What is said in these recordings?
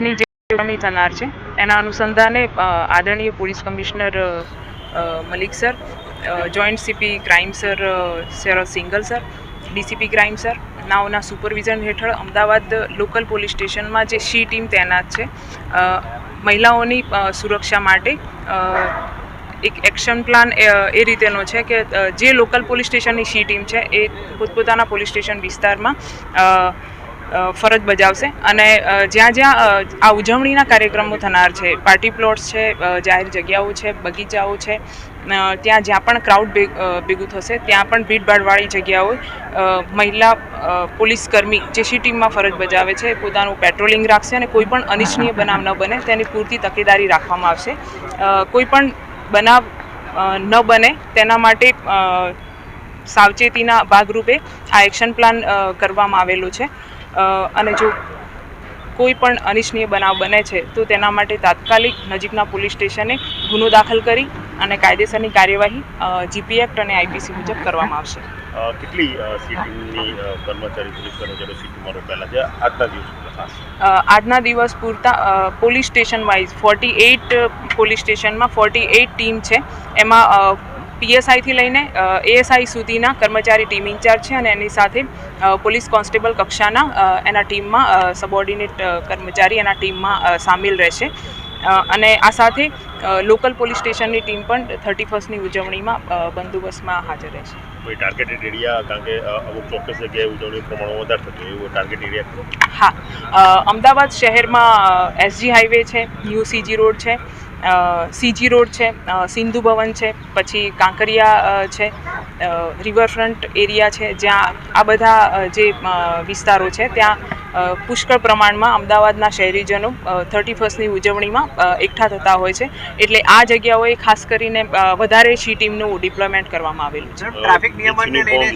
થનાર છે, એના અનુસંધાને આદરણીય police commissioner Malik sir joint CP crime sir sir Singhal sir, DCP crime sir, નાઓના supervision હેઠળ અમદાવાદ લોકલ પોલીસ સ્ટેશનમાં જે શી ટીમ તૈનાત છે મહિલાઓની સુરક્ષા માટે એક એક્શન પ્લાન એ રીતેનો છે કે જે લોકલ પોલીસ સ્ટેશનની શી ટીમ છે, એ પોતપોતાના પોલીસ સ્ટેશન વિસ્તારમાં ફરજ બજાવશે. અને જ્યાં જ્યાં આ ઉજવણીના કાર્યક્રમો થનાર છે, પાર્ટી પ્લોટ્સ છે જાહેર જગ્યાઓ છે, બગીચાઓ છે ત્યાં જ્યાં પણ ક્રાઉડ ભેગું થશે, ત્યાં પણ ભીડભાડવાળી જગ્યાઓ મહિલા પોલીસકર્મી પોલીસ કર્મી જે શી ટીમમાં ફરજ બજાવે છે, પોતાનું પેટ્રોલિંગ રાખશે અને કોઈ પણ અનિચ્છનીય બનાવ ન બને, તેની પૂરતી તકેદારી રાખવામાં આવશે. કોઈ પણ બનાવ ન બને, તેના માટે સાવચેતીના ભાગરૂપે આ એક્શન પ્લાન કરવામાં આવેલો છે. અને જો કોઈ પણ અનિચ્છનીય બનાવ બને છે તો તેના માટે તાત્કાલિક નજીકના પોલીસ સ્ટેશને ગુનો દાખલ કરી અને કાયદેસરની કાર્યવાહી જીપી એક્ટ અને આઈપીસી મુજબ કરવામાં આવશે. કેટલી અ, કર્મચારી પોલીસ કર્મચારીઓ સીટિંગમાં રોકાયેલા છે? આજના દિવસ આજના દિવસ પૂરતા police station wise forty eight police સ્ટેશનમાં ફોર્ટી એઇટ ટીમ છે. એમાં પીએસઆઈથી લઈને એએસઆઈ સુધીના કર્મચારી ટીમ ઇન્ચાર્જ છે અને એની સાથે પોલીસ કોન્સ્ટેબલ કક્ષાના એના ટીમમાં સબોર્ડિનેટ કર્મચારી એના ટીમમાં સામેલ રહેશે. અને આ સાથે લોકલ પોલીસ સ્ટેશનની ટીમ પણ થર્ટી ફર્સ્ટની ઉજવણીમાં બંદોબસ્તમાં હાજર રહેશે. કોઈ ટાર્ગેટેડ એરિયા કારણ કે અમુક ચોક્કસ જગ્યાએ ઉજવણી પ્રમાણમાં વધારે થતું એવો ટાર્ગેટ એરિયા હા. અમદાવાદ શહેરમાં એસજી હાઈવે છે યુસીજી સીજી રોડ છે સીજી રોડ છે સિંધુ ભવન છે પછી કાંકરિયા છે રિવરફ્રન્ટ એરિયા છે જ્યાં આ બધા જે વિસ્તારો છે ત્યાં પુષ્કળ પ્રમાણમાં અમદાવાદના શહેરીજનો થર્ટી ફર્સ્ટની ઉજવણીમાં એકઠા થતા હોય છે. એટલે આ જગ્યાઓએ ખાસ કરીને વધારે સી ટીમનું ડિપ્લોયમેન્ટ કરવામાં આવેલું છે. ટ્રાફિક નિયમનને લઈને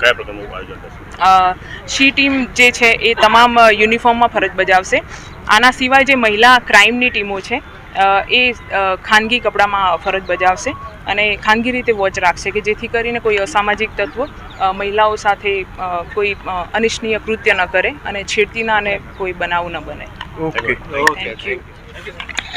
કયા પ્રકારનું આયોજન થશે? શી ટીમ જે છે એ તમામ યુનિફોર્મમાં ફરજ બજાવશે. આના સિવાય જે મહિલા ક્રાઇમની ટીમો છે એ ખાનગી કપડામાં ફરજ બજાવશે અને ખાનગી રીતે વોચ રાખશે કે જેથી કરીને કોઈ અસામાજિક તત્વો મહિલાઓ સાથે કોઈ અનિચ્છનીય કૃત્ય ન કરે અને છેડતીના અને કોઈ બનાવ ન બને. Okay thank you